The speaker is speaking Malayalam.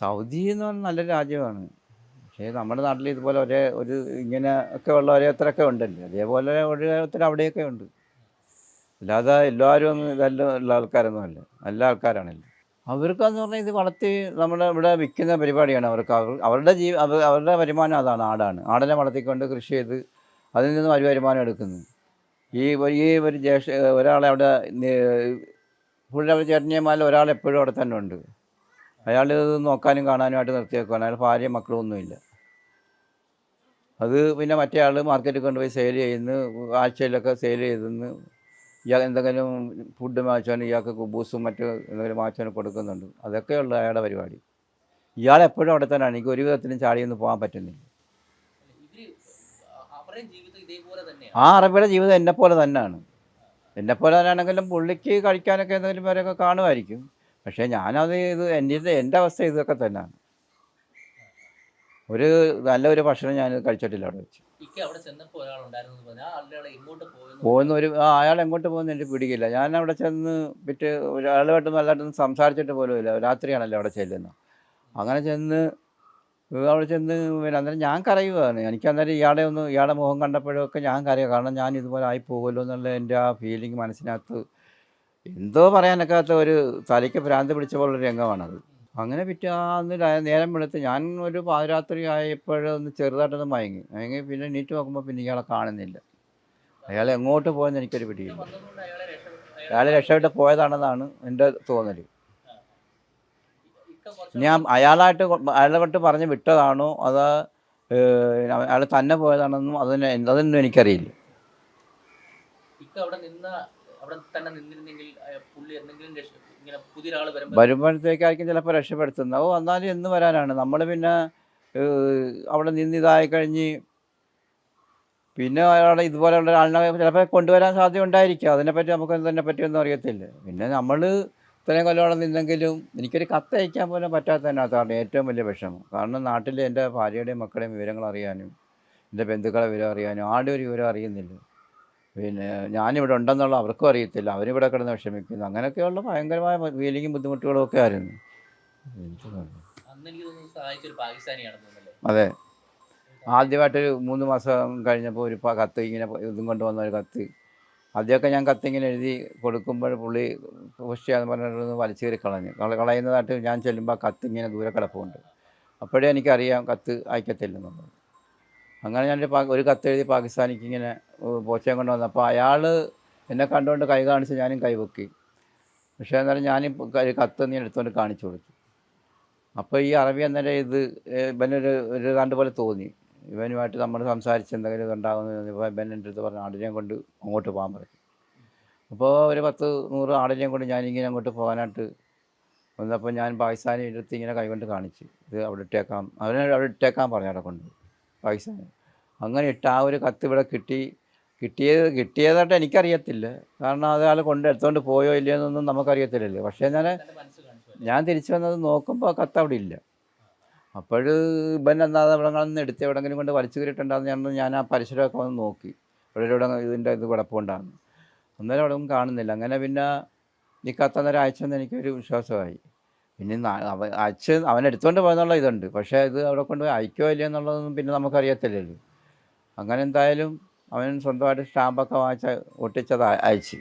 സൗദി എന്ന് പറഞ്ഞാൽ നല്ലൊരു രാജ്യമാണ്. പക്ഷേ നമ്മുടെ നാട്ടിൽ ഇതുപോലെ ഒരേ ഒരു ഇങ്ങനെ ഒക്കെ ഉള്ള ഓരോരുത്തരൊക്കെ ഉണ്ടല്ലോ? അതേപോലെ ഓരോരുത്തർ അവിടെയൊക്കെ ഉണ്ട്. അല്ലാതെ എല്ലാവരും ഒന്നും ഇതല്ല ഉള്ള ആൾക്കാരൊന്നും അല്ല. നല്ല ആൾക്കാരാണല്ലോ. അവർക്കെന്ന് പറഞ്ഞാൽ ഇത് വളർത്തി നമ്മുടെ ഇവിടെ വിൽക്കുന്ന പരിപാടിയാണ് അവർക്ക്. അവർ അവരുടെ ജീവ അവ- അവരുടെ വരുമാനം അതാണ് ആടാണ്. ആടിനെ വളർത്തിക്കൊണ്ട് കൃഷി ചെയ്ത് അതിൽ നിന്നും ഒരു വരുമാനം എടുക്കുന്നു. ഈ ഈ ഒരു ജ്യേഷ്ഠ ഒരാളെ അവിടെ ഫുൾ ചേട്ടനിയമാരിൽ എപ്പോഴും അവിടെ തന്നെ ഉണ്ട്. അയാൾ ഇത് നോക്കാനും കാണാനുമായിട്ട് നിർത്തി നിർത്തിയേക്കുവാണ്. അയാൾ ഭാര്യ മക്കളൊന്നുമില്ല. അത് പിന്നെ മറ്റേ ആൾ മാർക്കറ്റിൽ കൊണ്ടുപോയി സെയിൽ ചെയ്യുന്നു. ആഴ്ചയിലൊക്കെ സെയിൽ ചെയ്തെന്ന് ഇയാൾ എന്തെങ്കിലും ഫുഡ് വാങ്ങിച്ചാൽ ഇയാൾക്ക് കുബൂസും മറ്റു എന്തെങ്കിലും വാങ്ങിച്ചാൽ കൊടുക്കുന്നുണ്ട്. അതൊക്കെയുള്ള അയാളുടെ പരിപാടി. ഇയാൾ എപ്പോഴും അവിടെ തന്നെയാണ്. എനിക്ക് ഒരു വിധത്തിലും ചാടിയൊന്നും പോകാൻ പറ്റുന്നില്ല. ആ അറബിയുടെ ജീവിതം എന്നെപ്പോലെ തന്നെയാണ്. എന്നെപ്പോലെ തന്നെയാണെങ്കിലും പുള്ളിക്ക് കഴിക്കാനൊക്കെ എന്തെങ്കിലും പേരൊക്കെ കാണുമായിരിക്കും. പക്ഷേ ഞാനത് ഇത് എന്റെ ഇത് എന്റെ അവസ്ഥ ഇതൊക്കെ തന്നെയാണ് ഒരു നല്ലൊരു ഭക്ഷണം ഞാൻ കഴിച്ചിട്ടില്ല അവിടെ വെച്ച്. പോകുന്ന ഒരു ആ അയാൾ എങ്ങോട്ട് പോകുന്ന എനിക്ക് പിടിക്കില്ല. ഞാൻ അവിടെ ചെന്ന് വിറ്റ് ഒരാളുമായിട്ട് നല്ലതായിട്ടൊന്നും സംസാരിച്ചിട്ട് പോലും ഇല്ല. രാത്രിയാണല്ലോ അവിടെ ചെല്ലുന്നത്. അങ്ങനെ ചെന്ന് അവിടെ ചെന്ന് പിന്നെ അന്നേരം ഞാൻ കരയുകയാണ് എനിക്ക് അന്നേരം ഇയാളെ ഒന്ന് ഇയാളെ മുഖം കണ്ടപ്പോഴൊക്കെ ഞാൻ കരയുക കാരണം ഞാൻ ഇതുപോലെ ആയി പോകുമല്ലോ എന്നുള്ള എന്റെ ആ ഫീലിംഗ് മനസ്സിനകത്ത് എന്തോ പറയാനൊക്കാത്ത ഒരു തലയ്ക്ക് ഭ്രാന്ത് പിടിച്ച പോലുള്ള രംഗമാണത്. അങ്ങനെ പിറ്റേ ആ അന്ന് രാ- നേരം വെളുത്ത് ഞാൻ ഒരു പാതിരാത്രി ആയപ്പോഴൊന്ന് ചെറുതായിട്ടൊന്ന് മയങ്ങി. മയങ്ങി പിന്നെ നീറ്റ് നോക്കുമ്പോൾ പിന്നെ ഇയാളെ കാണുന്നില്ല. അയാൾ എങ്ങോട്ട് പോയെന്ന് എനിക്കൊരു പിടിയില്ല. അയാൾ രക്ഷപ്പെട്ട് പോയതാണെന്നാണ് എന്റെ തോന്നൽ ഞാൻ അയാളായിട്ട് അയാളോട്ട് പറഞ്ഞ് വിട്ടതാണോ? അതോ അയാൾ തന്നെ പോയതാണെന്നും അതിന് അതൊന്നും എനിക്കറിയില്ല. നിന്ന അവിടെ തന്നെ പുള്ളി എന്തെങ്കിലും ഇങ്ങനെ വരുമ്പോഴത്തേക്കായിരിക്കും ചിലപ്പോൾ രക്ഷപ്പെടുത്തുന്നത്. ഓ എന്നാലും എന്ന് വരാനാണ്. നമ്മൾ പിന്നെ അവിടെ നിന്ന് ഇതായി കഴിഞ്ഞ് പിന്നെ അയാളെ ഇതുപോലെയുള്ള ആളിനെ ചിലപ്പോൾ കൊണ്ടുവരാൻ സാധ്യത ഉണ്ടായിരിക്കും. അതിനെപ്പറ്റി നമുക്ക് എന്തിനെ പറ്റിയൊന്നും അറിയത്തില്ല. പിന്നെ നമ്മൾ ഇത്രയും കൊല്ലം നിന്നെങ്കിലും എനിക്കൊരു കത്ത് അയക്കാൻ പോലും പറ്റാത്തതിനകത്താണ് ഏറ്റവും വലിയ വിഷമം. കാരണം നാട്ടിൽ എന്റെ ഭാര്യയുടെയും മക്കളുടെയും വിവരങ്ങൾ അറിയാനും എന്റെ ബന്ധുക്കളെ വിവരം അറിയാനും ആരുടെ ഒരു വിവരം അറിയുന്നില്ല. പിന്നെ ഞാനിവിടെ ഉണ്ടെന്നുള്ള അവർക്കും അറിയത്തില്ല. അവരിവിടെ കിടന്ന് വിഷമിക്കുന്നു. അങ്ങനെയൊക്കെയുള്ള ഭയങ്കരമായ ഫീലിങ്ങും ബുദ്ധിമുട്ടുകളും ഒക്കെ ആയിരുന്നു. എന്ത് കാര്യം. അന്ന് എനിക്ക് തോന്നുന്നു സഹായിച്ച ഒരു പാകിസ്ഥാനിയാണെന്ന് തോന്നുന്നല്ലേ അതെ. ആദ്യമായിട്ടൊരു മൂന്ന് മാസം കഴിഞ്ഞപ്പോൾ ഒരു പ- കത്ത് ഇങ്ങനെ ഇതും കൊണ്ടുവന്ന ഒരു കത്ത്. ആദ്യമൊക്കെ ഞാൻ കത്ത് ഇങ്ങനെ എഴുതി കൊടുക്കുമ്പോൾ പുള്ളി പോസ്റ്റ് ചെയ്യാന്ന് പറഞ്ഞിട്ടൊന്ന് വലിച്ചു കയറി കളഞ്ഞു. കള കളയുന്നതായിട്ട് ഞാൻ ചെല്ലുമ്പോൾ ആ കത്ത് ഇങ്ങനെ ദൂരെ കിടപ്പുണ്ട്. അപ്പോഴേ എനിക്കറിയാം കത്ത് അയക്കത്തില്ലെന്നുള്ളത്. അങ്ങനെ ഞാൻ ഒരു കത്തെഴുതി പാകിസ്ഥാനിക്ക് ഇങ്ങനെ പോച്ചയും കൊണ്ട് വന്നു. അപ്പോൾ അയാൾ എന്നെ കണ്ടുകൊണ്ട് കൈ കാണിച്ച് ഞാനും കൈ പൊക്കി. പക്ഷേ എന്നാലും ഞാൻ ഒരു കത്ത് നീ എടുത്തുകൊണ്ട് കാണിച്ചു കൊടുത്തു. അപ്പോൾ ഈ അറബി അന്നേരം ഇത് ഇവനൊരു ഒരു ഏതാണ്ട് പോലെ തോന്നി. ഇവനുമായിട്ട് നമ്മൾ സംസാരിച്ച് എന്തെങ്കിലും ഇതുണ്ടാകുന്നു ഇപ്പോൾ ഇവൻ എന്റെ അടുത്ത് പറഞ്ഞു ആടിനെയും കൊണ്ട് അങ്ങോട്ട് പോകാൻ പറഞ്ഞു അപ്പോൾ ഒരു പത്ത് നൂറ് ആടിനെയും കൊണ്ട് ഞാനിങ്ങനെ അങ്ങോട്ട് പോകാനായിട്ട് വന്നപ്പോൾ ഞാൻ പാകിസ്ഥാനി എടുത്ത് ഇങ്ങനെ കൈകൊണ്ട് കാണിച്ചു ഇത് അവിടെ ഇട്ടേക്കാം. അവനെ അവിടെ ഇട്ടേക്കാൻ പറഞ്ഞു അവിടെ കൊണ്ട് പാകിസ്ഥാനി അങ്ങനെ ഇട്ട് ആ ഒരു കത്ത് ഇവിടെ കിട്ടി. കിട്ടിയത് കിട്ടിയതായിട്ട് എനിക്കറിയത്തില്ല. കാരണം അത് ആൾ കൊണ്ട് എടുത്തുകൊണ്ട് പോയോ ഇല്ലയോ എന്നൊന്നും നമുക്കറിയത്തില്ലല്ലോ. പക്ഷേ ഞാൻ? ഞാൻ തിരിച്ചു വന്നത് നോക്കുമ്പോൾ കത്ത് അവിടെ ഇല്ല. അപ്പോൾ ഇവൻ എന്താ അവിടെ നിന്ന് എടുത്ത് എവിടെങ്കിലും കൊണ്ട് വലിച്ചു കയറിയിട്ടുണ്ടാകുന്ന ഞാൻ ഞാൻ ആ പരിസരമൊക്കെ വന്ന് നോക്കി. ഇവിടെ ഇവിടെ ഇതിന്റെ ഇത് കുഴപ്പമുണ്ടാകുന്നു അന്നേരം അവിടെ ഒന്നും കാണുന്നില്ല. അങ്ങനെ പിന്നെ ഈ കത്ത് അന്നേരം അയച്ചെന്ന് എനിക്കൊരു വിശ്വാസമായി. പിന്നെ അച്ഛൻ അവൻ എടുത്തുകൊണ്ട് പോയെന്നുള്ള ഇതുണ്ട്. പക്ഷേ ഇത് അവിടെ കൊണ്ട് അയക്കോ ഇല്ലയോ എന്നുള്ളതൊന്നും പിന്നെ നമുക്കറിയത്തില്ലല്ലോ. അങ്ങനെ എന്തായാലും അവൻ സ്വന്തമായിട്ട് സ്റ്റാമ്പൊക്കെ വാങ്ങിച്ച് ഒട്ടിച്ചത് അയച്ച്.